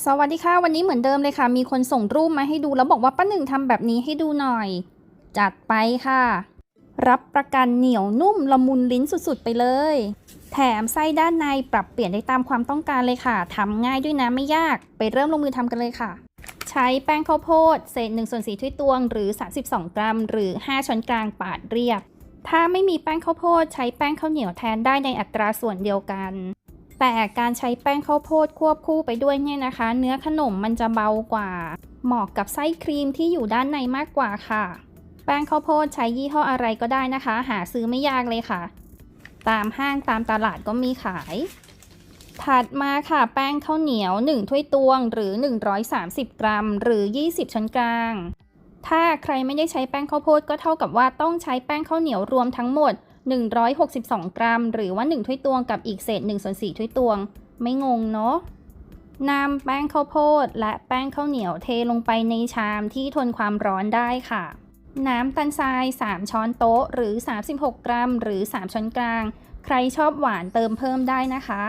สวัสดีค่ะ วันนี้เหมือนเดิมเลยค่ะ มีคนส่งรูปมาให้ดูแล้วบอกว่าป้าหนึ่งทำแบบนี้ให้ดูหน่อย จัดไปค่ะ รับประกันเหนียวนุ่มละมุนลิ้นสุดๆไปเลย แถมไส้ด้านในปรับเปลี่ยนได้ตามความต้องการเลยค่ะทำง่ายด้วยนะไม่ยากไปเริ่มลงมือทำกันเลยค่ะ ใช้แป้งข้าวโพดเศษ1ส่วน4ถ้วยตวงหรือ 32 กรัม หรือ 5 ช้อนกลางปาดเรียบ ถ้าไม่มีแป้งข้าวโพดใช้แป้งข้าวเหนียวแทนได้ในอัตราส่วนเดียวกัน แต่การใช้แป้งข้าวโพดควบคู่ไปด้วยเนี่ยนะคะ เนื้อขนมมันจะเบากว่า เหมาะกับไส้ครีมที่อยู่ด้านในมากกว่าค่ะ แป้งข้าวโพดใช้ยี่ห้ออะไรก็ได้นะคะ หาซื้อไม่ยากเลยค่ะ ตามห้างตามตลาดก็มีขาย ถัดมาค่ะ แป้งข้าวเหนียว 1 ถ้วยตวงหรือ 130 กรัม หรือ 20 ช้อนกลาง ถ้าใครไม่ได้ใช้แป้งข้าวโพดก็เท่ากับว่าต้องใช้แป้งข้าวเหนียวรวมทั้งหมด 162 กรัม หรือว่า 1 ถ้วยตวงกับอีกเศษ1ส่วน4ถ้วยตวง ไม่งงเนาะนำแป้งข้าวโพดและแป้งข้าวเหนียวเทลงไปในชามที่ทนความร้อนได้ค่ะ น้ำตาลทราย 3 ช้อนโต๊ะ หรือ 36 กรัม หรือ 3 ช้อนกลาง ใครชอบหวานเติมเพิ่มได้นะคะ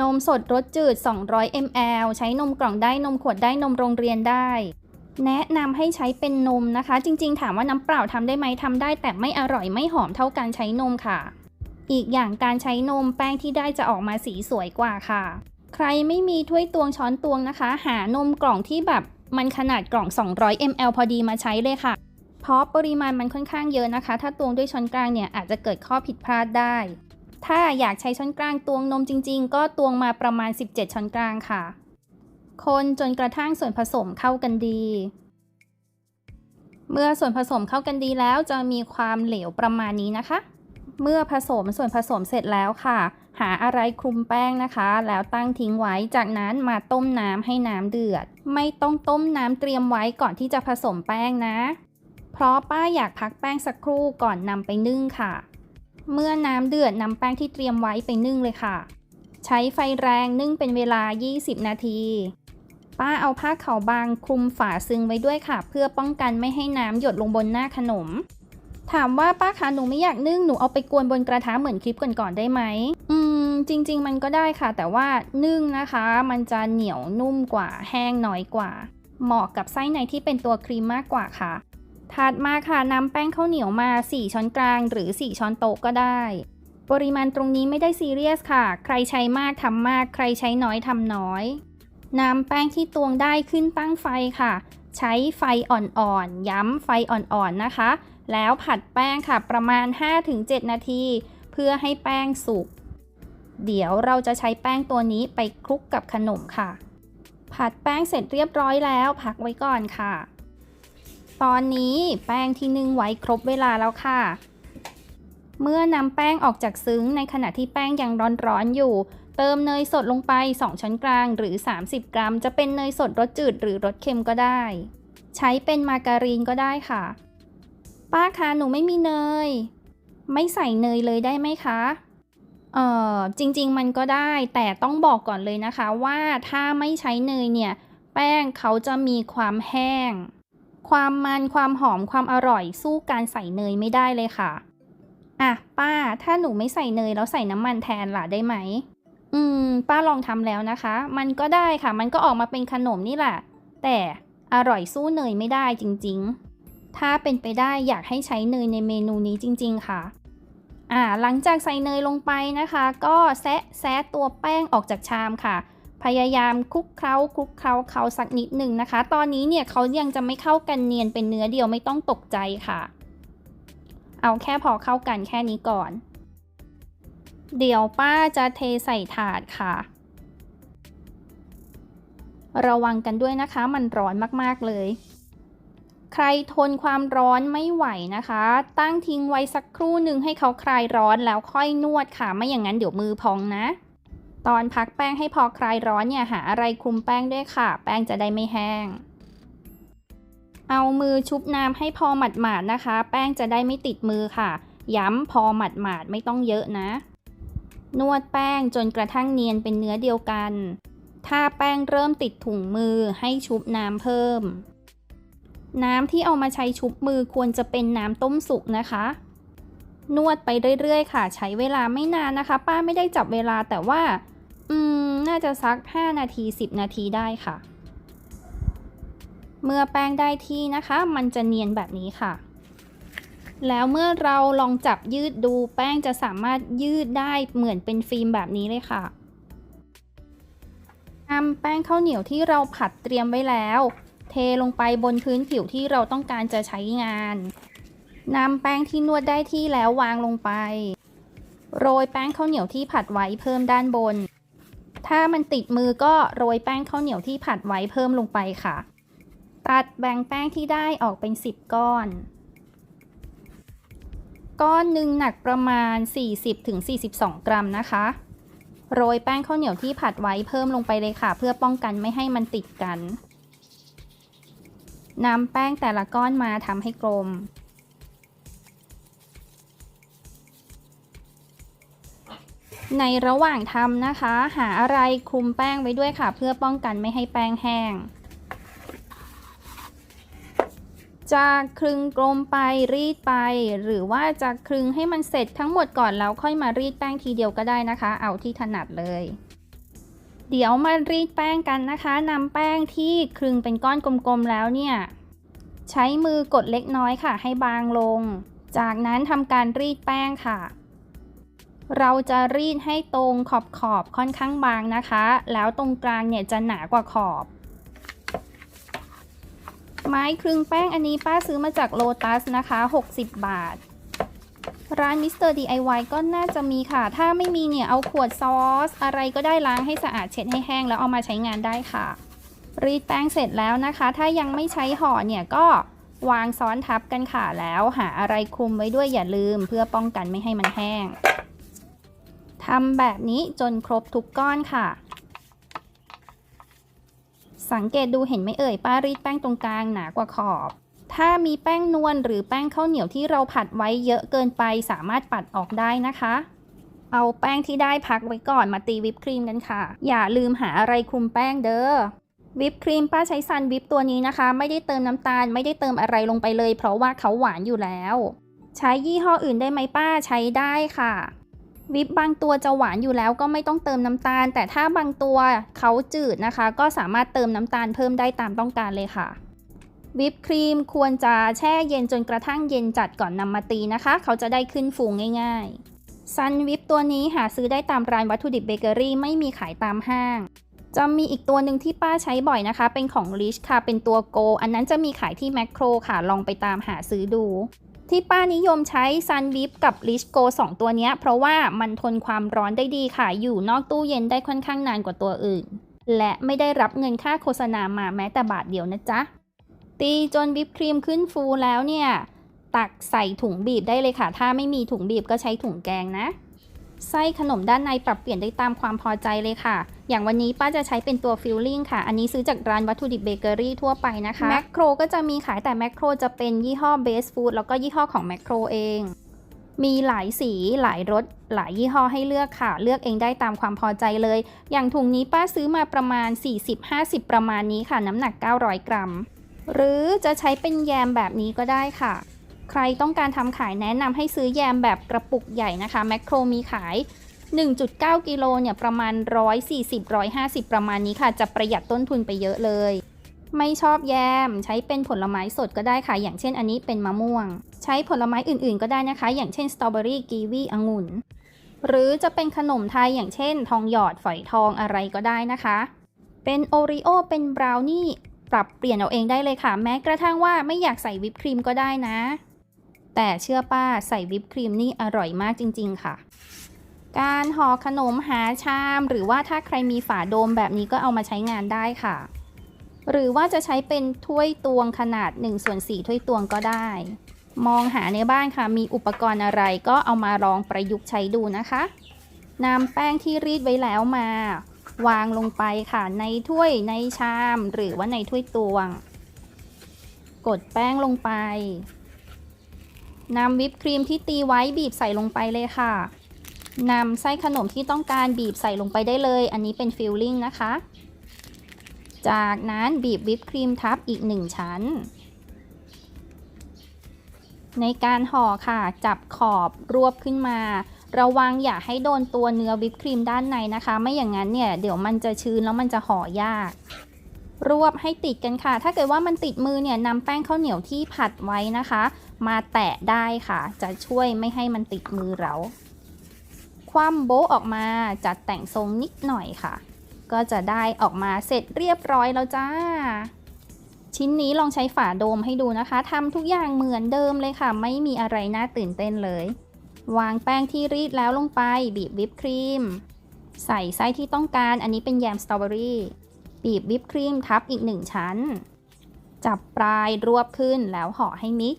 นมสดรสจืด 200 ml ใช้นมกล่องได้นมขวดได้นมโรงเรียนได้ แนะนำให้ใช้เป็นนมนะคะ จริงๆ ถามว่าน้ำเปล่าทำได้ไหมทำได้ แต่ไม่อร่อยไม่หอมเท่าการใช้นมค่ะ อีกอย่างการใช้นมแป้งที่ได้จะออกมาสีสวยกว่าค่ะ ใครไม่มีถ้วยตวงช้อนตวงนะคะ หานมกล่องที่แบบมันขนาดกล่อง 200 ml พอดีมาใช้เลยค่ะ เพราะปริมาณมันค่อนข้างเยอะนะคะ ถ้าตวงด้วยช้อนกลางเนี่ยอาจจะเกิดข้อผิดพลาดได้ ถ้าอยากใช้ช้อนกลางตวงนมจริง ๆ ก็ตวงมาประมาณ 17 ช้อนกลางค่ะ คนจนกระทั่งส่วนผสมเข้ากันดี เมื่อส่วนผสมเข้ากันดีแล้วจะมีความเหลวประมาณนี้นะคะ เมื่อผสมส่วนผสมเสร็จแล้วค่ะ หาอะไรคลุมแป้งนะคะ แล้วตั้งทิ้งไว้จากนั้นมาต้มน้ำให้น้ำเดือด ไม่ต้องต้มน้ำเตรียมไว้ก่อนที่จะผสมแป้งนะ เพราะป้าอยากพักแป้งสักครู่ก่อนนำไปนึ่งค่ะ เมื่อน้ำเดือดนำแป้งที่เตรียมไว้ไปนึ่งเลยค่ะใช้ไฟแรงนึ่งเป็นเวลา 20 นาที ป้าเอาผ้าขาวบางคลุมฝาซึ้งไว้ด้วยค่ะ เพื่อป้องกันไม่ให้น้ำหยดลงบนหน้าขนม ถามว่าป้าคะหนูไม่อยากนึ่งหนูเอาไปกวนบนกระทะเหมือนคลิปก่อนๆได้ไหมอืมจริง ๆ มันก็ได้ค่ะ แต่ว่านึ่งนะคะ มันจะเหนียวนุ่มกว่าแห้งน้อยกว่า เหมาะกับไส้ในที่เป็นตัวครีมมากกว่าค่ะถัดมาค่ะนำแป้งข้าวเหนียวมา 4 ช้อนกลางหรือ 4 ช้อนโต๊ะก็ได้ ปริมาณตรงนี้ไม่ได้ซีเรียสค่ะ ใครใช้มากทำมาก ใครใช้น้อยทำน้อย นำแป้งที่ตวงได้ขึ้นตั้งไฟค่ะ ใช้ไฟอ่อนๆ ย้ำไฟอ่อนๆนะคะ แล้วผัดแป้งค่ะประมาณ 5-7 นาที เพื่อให้แป้งสุก เดี๋ยวเราจะใช้แป้งตัวนี้ไปคลุกกับขนมค่ะ ผัดแป้งเสร็จเรียบร้อยแล้วพักไว้ก่อนค่ะ ตอนนี้แป้งที่นึ่งไว้ครบเวลาแล้วค่ะเมื่อนำแป้งออกจากซึ้งในขณะที่แป้งยังร้อนๆอยู่ เติมเนยสดลงไป 2 ช้อนกลางหรือ 30 กรัม จะเป็นเนยสดรสจืดหรือรสเค็มก็ได้ ใช้เป็นมาการีนก็ได้ค่ะ ป้าคะหนูไม่มีเนย ไม่ใส่เนยเลยได้ไหมคะเออจริงๆมันก็ได้แต่ต้องบอกก่อนเลยนะคะว่าถ้าไม่ใช้เนยเนี่ย แป้งเขาจะมีความแห้ง ความมันความหอมความอร่อยสู้การใส่เนยไม่ได้เลยค่ะอะป้าถ้าหนูไม่ใส่เนยแล้วใส่น้ำมันแทนล่ะได้ไหม อืม ป้าลองทำแล้วนะคะ มันก็ได้ค่ะ มันก็ออกมาเป็นขนมนี่แหละ แต่อร่อยสู้เนยไม่ได้จริงๆ ถ้าเป็นไปได้อยากให้ใช้เนยในเมนูนี้จริง ๆ ค่ะ อ่า หลังจากใส่เนยลงไปนะคะ ก็แซะแซะตัวแป้งออกจากชามค่ะ พยายามคลุกเคล้าคลุกเคล้าเขาสักนิดหนึ่งนะคะ ตอนนี้เนี่ยเขายังจะไม่เข้ากันเนียนเป็นเนื้อเดียวไม่ต้องตกใจค่ะ เอาแค่พอเข้ากันแค่นี้ก่อน เดี๋ยวป้าจะเทใส่ถาดค่ะ ระวังกันด้วยนะคะมันร้อนมากๆเลย ใครทนความร้อนไม่ไหวนะคะ ตั้งทิ้งไว้สักครู่หนึ่งให้เขาคลายร้อนแล้วค่อยนวดค่ะ ไม่อย่างนั้นเดี๋ยวมือพองนะ ตอนพักแป้งให้พอคลายร้อนเนี่ยหาอะไรคลุมแป้งด้วยค่ะ แป้งจะได้ไม่แห้ง เอามือชุบน้ำให้พอหมาดๆนะคะ แป้งจะได้ไม่ติดมือค่ะย้ำพอหมาดๆไม่ต้องเยอะนะ นวดแป้งจนกระทั่งเนียนเป็นเนื้อเดียวกัน ถ้าแป้งเริ่มติดถุงมือให้ชุบน้ำเพิ่ม น้ำที่เอามาใช้ชุบมือควรจะเป็นน้ำต้มสุกนะคะ นวดไปเรื่อยๆ ค่ะ ใช้เวลาไม่นานนะคะ ป้าไม่ได้จับเวลาแต่ว่า อืม น่าจะสัก 5 นาที 10 นาทีได้ค่ะ เมื่อแป้งได้ที่นะคะ มันจะเนียนแบบนี้ค่ะ แล้วเมื่อเราลองจับยืดดูแป้งจะสามารถยืดได้เหมือนเป็นฟิล์มแบบนี้เลยค่ะนำแป้งข้าวเหนียวที่เราผัดเตรียมไว้แล้ว เทลงไปบนพื้นผิวที่เราต้องการจะใช้งานนำแป้งที่นวดได้ที่แล้ววางลงไป โรยแป้งข้าวเหนียวที่ผัดไว้เพิ่มด้านบน ถ้ามันติดมือก็โรยแป้งข้าวเหนียวที่ผัดไว้เพิ่มลงไปค่ะ ตัดแบ่งแป้งที่ได้ออกเป็น 10 ก้อน ก้อนหนึ่งหนักประมาณ 40-42 กรัมนะคะ โรยแป้งข้าวเหนียวที่ผัดไว้เพิ่มลงไปเลยค่ะ เพื่อป้องกันไม่ให้มันติดกันนำแป้งแต่ละก้อนมาทำให้กลม ในระหว่างทำนะคะ หาอะไรคลุมแป้งไว้ด้วยค่ะ เพื่อป้องกันไม่ให้แป้งแห้ง จะคลึงกลมไปรีดไป หรือว่าจะคลึงให้มันเสร็จทั้งหมดก่อนแล้วค่อยมารีดแป้งทีเดียวก็ได้นะคะ เอาที่ถนัดเลย เดี๋ยวมารีดแป้งกันนะคะนำแป้งที่คลึงเป็นก้อนกลมๆแล้วเนี่ย ใช้มือกดเล็กน้อยค่ะ ให้บางลง จากนั้นทำการรีดแป้งค่ะ เราจะรีดให้ตรงขอบขอบค่อนข้างบางนะคะ แล้วตรงกลางเนี่ยจะหนากว่าขอบ ไม้คลึงแป้งอันนี้ป้าซื้อมาจากโลตัสนะคะ 60 บาท ร้านมิสเตอร์ DIY ก็น่าจะมีค่ะ ถ้าไม่มีเนี่ยเอาขวดซอส อะไรก็ได้ล้างให้สะอาดเช็ดให้แห้งแล้วเอามาใช้งานได้ค่ะ รีดแป้งเสร็จแล้วนะคะ ถ้ายังไม่ใช้ห่อเนี่ยก็วางซ้อนทับกันค่ะแล้วหาอะไรคลุมไว้ด้วยอย่าลืมเพื่อป้องกันไม่ให้มันแห้งทำแบบนี้จนครบทุกก้อนค่ะ สังเกตดูเห็นไหมเอ่ยป้ารีดแป้งตรงกลางหนากว่าขอบ ถ้ามีแป้งนวลหรือแป้งข้าวเหนียวที่เราผัดไว้เยอะเกินไปสามารถปัดออกได้นะคะ เอาแป้งที่ได้พักไว้ก่อนมาตีวิปครีมกันค่ะ อย่าลืมหาอะไรคลุมแป้งเด้อวิปครีมป้าใช้ซันวิปตัวนี้นะคะ ไม่ได้เติมน้ำตาลไม่ได้เติมอะไรลงไปเลย เพราะว่าเขาหวานอยู่แล้ว ใช้ยี่ห้ออื่นได้ไหมป้าใช้ได้ค่ะ วิปบางตัวจะหวานอยู่แล้วก็ไม่ต้องเติมน้ำตาล แต่ถ้าบางตัวเขาจืดนะคะ ก็สามารถเติมน้ำตาลเพิ่มได้ตามต้องการเลยค่ะวิปครีมควรจะแช่เย็นจนกระทั่งเย็นจัดก่อนนำมาตีนะคะ เขาจะได้ขึ้นฟูง่ายๆซันวิปตัวนี้หาซื้อได้ตามร้านวัตถุดิบเบเกอรี่ไม่มีขายตามห้าง จะมีอีกตัวหนึ่งที่ป้าใช้บ่อยนะคะ เป็นของ Rich ค่ะ เป็นตัวโก อันนั้นจะมีขายที่แมคโครค่ะ ลองไปตามหาซื้อดู ที่ป้านิยมใช้ Sun w i p กับ l i ชโก2 ตัวนี้เพราะว่ามันทนความร้อนได้ดีค่ะ อยู่นอกตู้เย็นได้ค่อนข้างนานกว่าตัวอื่น และไม่ได้รับเงินค่าโฆษณามาแม้แต่บาทเดียวนะจ๊ะ ตีจนวิปครีมขึ้นฟูแล้วเนี่ย ตักใส่ถุงบีบได้เลยค่ะ ถ้าไม่มีถุงบีบก็ใช้ถุงแกงนะ ไส้ขนมด้านในปรับเปลี่ยนได้ตามความพอใจเลยค่ะ อย่างวันนี้ป้าจะใช้เป็นตัวฟิลลิ่งค่ะ อันนี้ซื้อจากร้านวัตถุดิบเบเกอรี่ทั่วไปนะคะแมคโครก็จะมีขายแต่แมคโครจะเป็นยี่ห้อเบสฟู้ดแล้วก็ยี่ห้อของแมคโครเองมีหลายสีหลายรสหลายยี่ห้อให้เลือกค่ะ เลือกเองได้ตามความพอใจเลย อย่างถุงนี้ป้าซื้อมาประมาณ 40-50 ประมาณนี้ค่ะ น้ำหนัก 900 กรัม หรือจะใช้เป็นแยมแบบนี้ก็ได้ค่ะ ใครต้องการทำขายแนะนำให้ซื้อแยมแบบกระปุกใหญ่นะคะแมคโครมีขาย 1.9 กิโลเนี่ยประมาณ 140-150 ประมาณนี้ค่ะ จะประหยัดต้นทุนไปเยอะเลย ไม่ชอบแยม ใช้เป็นผลไม้สดก็ได้ค่ะ อย่างเช่นอันนี้เป็นมะม่วง ใช้ผลไม้อื่นๆ ก็ได้นะคะ อย่างเช่นสตรอเบอรี่กีวีองุ่นหรือจะเป็นขนมไทยอย่างเช่น ทองหยอดฝอยทองอะไรก็ได้นะคะ เป็นโอรีโอเป็นบราวนี่ปรับเปลี่ยนเอาเองได้เลยค่ะ แม้กระทั่งว่าไม่อยากใส่วิปครีมก็ได้นะ แต่เชื่อป้าใส่วิปครีมนี่อร่อยมากจริง ๆ ค่ะ การห่อขนมหาชาม หรือว่าถ้าใครมีฝาโดมแบบนี้ก็เอามาใช้งานได้ค่ะ หรือว่าจะใช้เป็นถ้วยตวงขนาด1ส่วน4ถ้วยตวงก็ได้ มองหาในบ้านค่ะ มีอุปกรณ์อะไรก็เอามาลองประยุกต์ใช้ดูนะคะนำแป้งที่รีดไว้แล้วมา วางลงไปค่ะ ในถ้วยในชาม หรือว่าในถ้วยตวง กดแป้งลงไป นำวิปครีมที่ตีไว้บีบใส่ลงไปเลยค่ะนำไส้ขนมที่ต้องการบีบใส่ลงไปได้เลย อันนี้เป็นฟิลลิ่งนะคะ จากนั้นบีบวิปครีมทับอีกหนึ่งชั้น ในการห่อค่ะจับขอบรวบขึ้นมา ระวังอย่าให้โดนตัวเนื้อวิปครีมด้านในนะคะ ไม่อย่างนั้นเนี่ยเดี๋ยวมันจะชื้นแล้วมันจะห่อยาก รวบให้ติดกันค่ะ ถ้าเกิดว่ามันติดมือเนี่ยนำแป้งข้าวเหนียวที่ผัดไว้นะคะ มาแตะได้ค่ะ จะช่วยไม่ให้มันติดมือเรา คว่ำโบออกมาจัดแต่งทรงนิดหน่อยค่ะ ก็จะได้ออกมาเสร็จเรียบร้อยแล้วจ้า ชิ้นนี้ลองใช้ฝาโดมให้ดูนะคะทำทุกอย่างเหมือนเดิมเลยค่ะ ไม่มีอะไรน่าตื่นเต้นเลย วางแป้งที่รีดแล้วลงไป บีบวิปครีม ใส่ไส้ที่ต้องการ อันนี้เป็นแยมสตรอเบอรี่บีบวิปครีมทับอีกหนึ่งชั้น จับปลายรวบขึ้นแล้วห่อให้มิก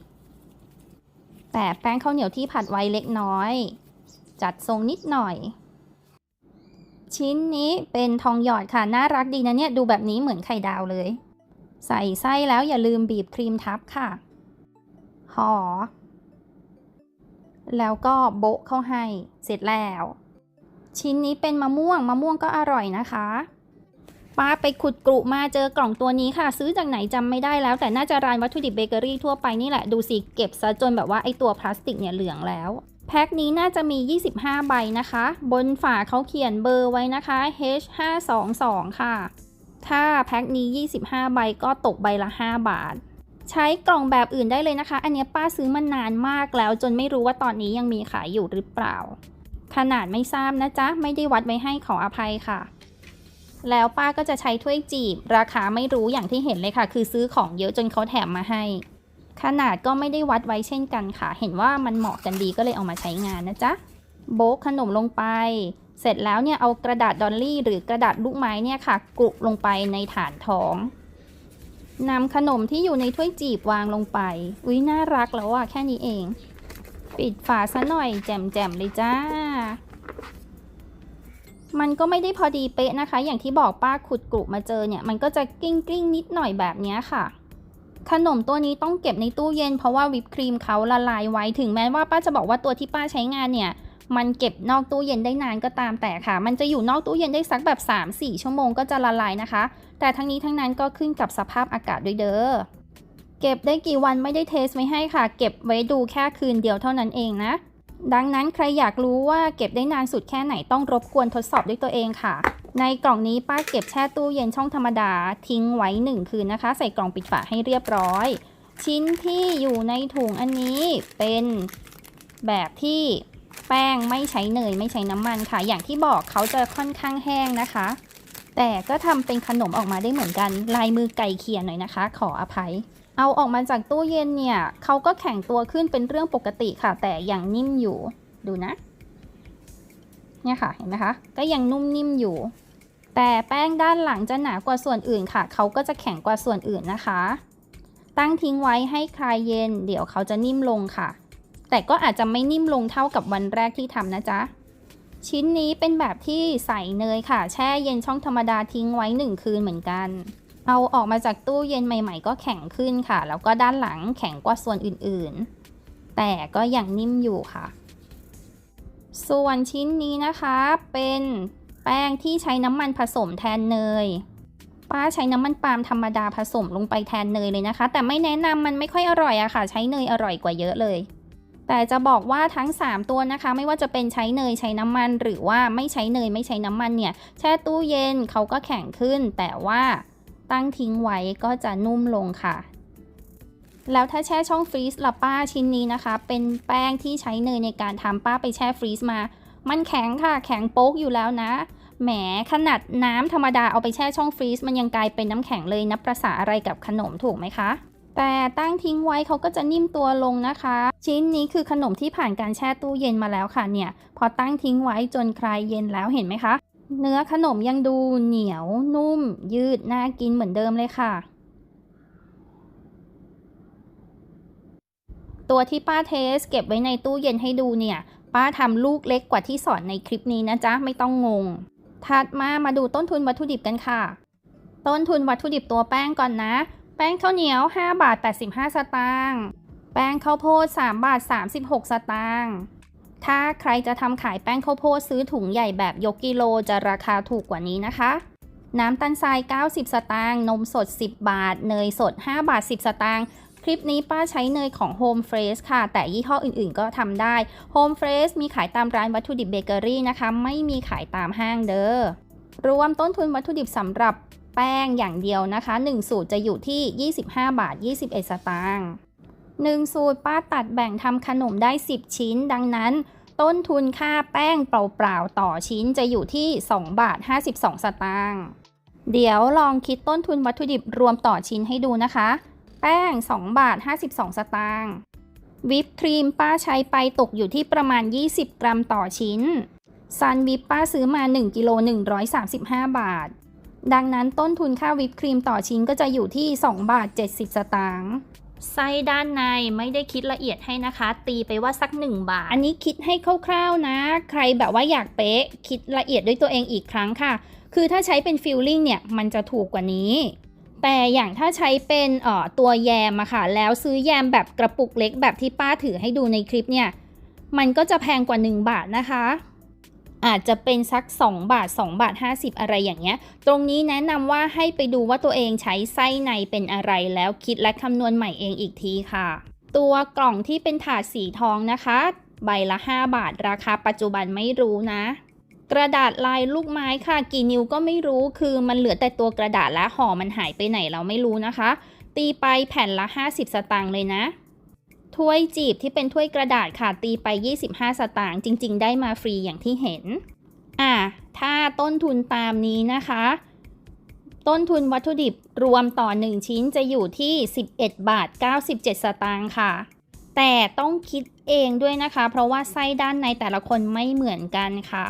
แปะแป้งข้าวเหนียวที่ผัดไว้เล็กน้อย จัดทรงนิดหน่อย ชิ้นนี้เป็นทองหยอดค่ะ น่ารักดีนะเนี่ย ดูแบบนี้เหมือนไข่ดาวเลย ใส่ไส้แล้วอย่าลืมบีบครีมทับค่ะ ห่อ แล้วก็โบะเข้าให้ เสร็จแล้ว ชิ้นนี้เป็นมะม่วง มะม่วงก็อร่อยนะคะ ป้าไปขุดกรุมาเจอกล่องตัวนี้ค่ะ ซื้อจากไหนจำไม่ได้แล้ว แต่น่าจะร้านวัตถุดิบเบเกอรี่ทั่วไปนี่แหละดูสิเก็บซะจนแบบว่าไอตัวพลาสติกเนี่ยเหลืองแล้ว แพ็คนี้น่าจะมี 25 ใบนะคะ บนฝาเขาเขียนเบอร์ไว้นะคะ H522 ค่ะ ถ้าแพ็คนี้ 25 ใบก็ตกใบละ 5 บาท ใช้กล่องแบบอื่นได้เลยนะคะ อันนี้ป้าซื้อมานานมากแล้ว จนไม่รู้ว่าตอนนี้ยังมีขายอยู่หรือเปล่า ขนาดไม่ทราบนะจ๊ะไม่ได้วัดไว้ให้ขออภัยค่ะ แล้วป้าก็จะใช้ถ้วยจีบ ราคาไม่รู้อย่างที่เห็นเลยค่ะ คือซื้อของเยอะจนเขาแถมมาให้ ขนาดก็ไม่ได้วัดไว้เช่นกันค่ะ เห็นว่ามันเหมาะกันดีก็เลยเอามาใช้งานนะจ๊ะโบกขนมลงไป เสร็จแล้วเนี่ยเอากระดาษดอลลี่ หรือกระดาษลูกไม้เนี่ยค่ะกรุลงไปในฐานท้องนำขนมที่อยู่ในถ้วยจีบวางลงไปอุ้ยน่ารักแล้วอะแค่นี้เอง ปิดฝาซะหน่อยแจ่มๆเลยจ้า มันก็ไม่ได้พอดีเป๊ะนะคะ อย่างที่บอกป้าขุดกรุมาเจอเนี่ย มันก็จะกลิ้งกลิ้งนิดหน่อยแบบนี้ค่ะ ขนมตัวนี้ต้องเก็บในตู้เย็น เพราะว่าวิปครีมเขาละลายไว้ถึงแม้ว่าป้าจะบอกว่าตัวที่ป้าใช้งานเนี่ย มันเก็บนอกตู้เย็นได้นานก็ตามแต่ค่ะ มันจะอยู่นอกตู้เย็นได้สักแบบ 3-4 ชั่วโมงก็จะละลายนะคะ แต่ทั้งนี้ทั้งนั้นก็ขึ้นกับสภาพอากาศด้วยเด้อเก็บได้กี่วันไม่ได้เทสไว้ให้ค่ะ เก็บไว้ดูแค่คืนเดียวเท่านั้นเองนะ ดังนั้นใครอยากรู้ว่าเก็บได้นานสุดแค่ไหนต้องรบกวนทดสอบด้วยตัวเองค่ะ ในกล่องนี้ป้าเก็บแช่ตู้เย็นช่องธรรมดาทิ้งไว้ 1 คืนนะคะ ใส่กล่องปิดฝาให้เรียบร้อย ชิ้นที่อยู่ในถุงอันนี้เป็นแบบที่แป้งไม่ใช้เนยไม่ใช้น้ำมันค่ะ อย่างที่บอกเขาจะค่อนข้างแห้งนะคะ แต่ก็ทำเป็นขนมออกมาได้เหมือนกัน ลายมือไก่เขียนหน่อยนะคะ ขออภัย เอาออกมาจากตู้เย็นเนี่ยเขาก็แข็งตัวขึ้นเป็นเรื่องปกติค่ะ แต่ยังนิ่มอยู่ดูนะ เนี่ยค่ะเห็นไหมคะ ก็ยังนุ่มนิ่มอยู่ แต่แป้งด้านหลังจะหนากว่าส่วนอื่นค่ะ เขาก็จะแข็งกว่าส่วนอื่นนะคะ ตั้งทิ้งไว้ให้คลายเย็น เดี๋ยวเขาจะนิ่มลงค่ะ แต่ก็อาจจะไม่นิ่มลงเท่ากับวันแรกที่ทำนะจ๊ะชิ้นนี้เป็นแบบที่ใส่เนยค่ะ แช่เย็นช่องธรรมดาทิ้งไว้หนึ่งคืนเหมือนกัน เอาออกมาจากตู้เย็นใหม่ ๆ ก็แข็งขึ้นค่ะ แล้วก็ด้านหลังแข็งกว่าส่วนอื่นๆ แต่ก็ยังนิ่มอยู่ค่ะ ส่วนชิ้นนี้นะคะเป็นแป้งที่ใช้น้ำมันผสมแทนเนย ป้าใช้น้ำมันปาล์มธรรมดาผสมลงไปแทนเนยเลยนะคะ แต่ไม่แนะนำมันไม่ค่อยอร่อยอะค่ะ ใช้เนยอร่อยกว่าเยอะเลย แต่จะบอกว่าทั้ง 3 ตัวนะคะ ไม่ว่าจะเป็นใช้เนยใช้น้ำมัน หรือว่าไม่ใช้เนยไม่ใช้น้ำมันเนี่ย แช่ตู้เย็นเขาก็แข็งขึ้น แต่ว่า ตั้งทิ้งไว้ก็จะนุ่มลงค่ะ แล้วถ้าแช่ช่องฟรีซล่ะป้าชิ้นนี้นะคะ เป็นแป้งที่ใช้เนยในการทำป้าไปแช่ฟรีซมา มันแข็งค่ะ แข็งโป๊กอยู่แล้วนะ แหมขนาดน้ำธรรมดาเอาไปแช่ช่องฟรีซมันยังกลายเป็นน้ำแข็งเลยนับประสาอะไรกับขนมถูกไหมคะแต่ตั้งทิ้งไว้เขาก็จะนิ่มตัวลงนะคะ ชิ้นนี้คือขนมที่ผ่านการแช่ตู้เย็นมาแล้วค่ะเนี่ย พอตั้งทิ้งไว้จนคลายเย็นแล้วเห็นไหมคะ เนื้อขนมยังดูเหนียวนุ่ม ยืดน่ากินเหมือนเดิมเลยค่ะ ตัวที่ป้าเทสเก็บไว้ในตู้เย็นให้ดูเนี่ย ป้าทำลูกเล็กกว่าที่สอนในคลิปนี้นะจ๊ะ ไม่ต้องงง ถัดมามาดูต้นทุนวัตถุดิบกันค่ะ ต้นทุนวัตถุดิบตัวแป้งก่อนนะ แป้งข้าวเหนียว 5 บาท 85 สตางค์แป้งข้าวโพด 3 บาท 36 สตางค์ ถ้าใครจะทำขายแป้งข้าวโพดซื้อถุงใหญ่แบบยกกิโลจะราคาถูกกว่านี้นะคะ น้ำตาลทราย 90 สตางค์นมสด 10 บาท เนยสด 5 บาท 10 สตางค์คลิปนี้ป้าใช้เนยของ Home Fresh ค่ะ แต่ยี่ห้ออื่นๆก็ทำได้ Home Fresh มีขายตามร้านวัตถุดิบเบเกอรี่นะคะ ไม่มีขายตามห้างเด้อรวมต้นทุนวัตถุดิบสำหรับแป้งอย่างเดียวนะคะ 1 สูตรจะอยู่ที่ 25 บาท 21 สตางค์ 1 สูตรป้าตัดแบ่งทำขนมได้ 10 ชิ้น ดังนั้น ต้นทุนค่าแป้งเปล่าๆ ต่อชิ้นจะอยู่ที่ 2 บาท 52 สตางค์เดี๋ยวลองคิดต้นทุนวัตถุดิบรวมต่อชิ้นให้ดูนะคะ แป้ง 2 บาท 52 สตางค์วิปครีมป้าใช้ไปตกอยู่ที่ประมาณ 20 กรัมต่อชิ้น ซันวิปป้าซื้อมา 1กิโล135 บาท ดังนั้นต้นทุนค่าวิปครีมต่อชิ้นก็จะอยู่ที่ 2 บาท 70 สตางค์ ไส้ด้านในไม่ได้คิดละเอียดให้นะคะ ตีไปว่าสัก 1 บาท อันนี้คิดให้คร่าวๆนะ ใครแบบว่าอยากเป๊ะ คิดละเอียดด้วยตัวเองอีกครั้งค่ะ คือถ้าใช้เป็นฟิลลิ่งเนี่ย มันจะถูกกว่านี้ แต่อย่างถ้าใช้เป็นเอ่อตัวแยมอะค่ะ แล้วซื้อแยมแบบกระปุกเล็กแบบที่ป้าถือให้ดูในคลิปเนี่ย มันก็จะแพงกว่า 1 บาทนะคะ อาจจะเป็นสัก 2 บาท 2 บาท 50 อะไรอย่างเงี้ย ตรงนี้แนะนำว่าให้ไปดูว่าตัวเองใช้ไส้ในเป็นอะไรแล้วคิดและคำนวณใหม่เองอีกทีค่ะ ตัวกล่องที่เป็นถาดสีทองนะคะ ใบละ 5 บาท ราคาปัจจุบันไม่รู้นะ กระดาษลายลูกไม้ค่ะ กี่นิ้วก็ไม่รู้คือมันเหลือแต่ตัวกระดาษและห่อมันหายไปไหนเราไม่รู้นะคะ ตีไปแผ่นละ 50 สตางค์เลยนะ ถ้วยจีบที่เป็นถ้วยกระดาษค่ะตีไป 25 สตางค์จริง ๆ ได้มาฟรีอย่างที่เห็น อะถ้าต้นทุนตามนี้นะคะ ต้นทุนวัตถุดิบรวมต่อ 1 ชิ้นจะอยู่ที่ 11 บาท 97 สตางค์ค่ะ แต่ต้องคิดเองด้วยนะคะ เพราะว่าไส้ด้านในแต่ละคนไม่เหมือนกันค่ะ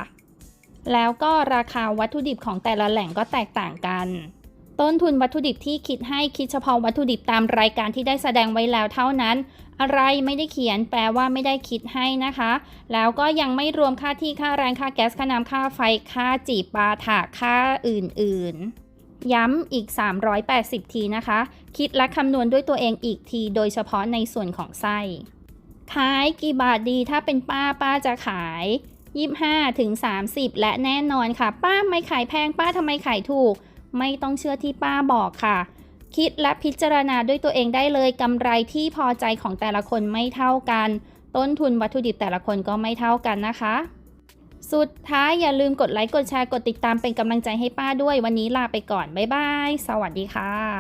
แล้วก็ราคาวัตถุดิบของแต่ละแหล่งก็แตกต่างกัน ต้นทุนวัตถุดิบที่คิดให้คิดเฉพาะวัตถุดิบตามรายการที่ได้แสดงไว้แล้วเท่านั้น อะไรไม่ได้เขียนแปลว่าไม่ได้คิดให้นะคะ แล้วก็ยังไม่รวมค่าที่ค่าแรงค่าแก๊สค่าน้ำค่าไฟค่าจีบปาถาค่าอื่นๆย้ำอีก 380 ทีนะคะ คิดและคำนวณด้วยตัวเองอีกที โดยเฉพาะในส่วนของไส้ ขายกี่บาทดีถ้าเป็นป้าป้าจะขาย 25ถึง30 และแน่นอนค่ะ ป้าไม่ขายแพงป้าทำไมขายถูก ไม่ต้องเชื่อที่ป้าบอกค่ะ คิดและพิจารณาด้วยตัวเองได้เลยกำไรที่พอใจของแต่ละคนไม่เท่ากัน ต้นทุนวัตถุดิบแต่ละคนก็ไม่เท่ากันนะคะ สุดท้ายอย่าลืมกดไลค์กดแชร์กดติดตามเป็นกำลังใจให้ป้าด้วยวันนี้ลาไปก่อน บ๊ายบาย สวัสดีค่ะ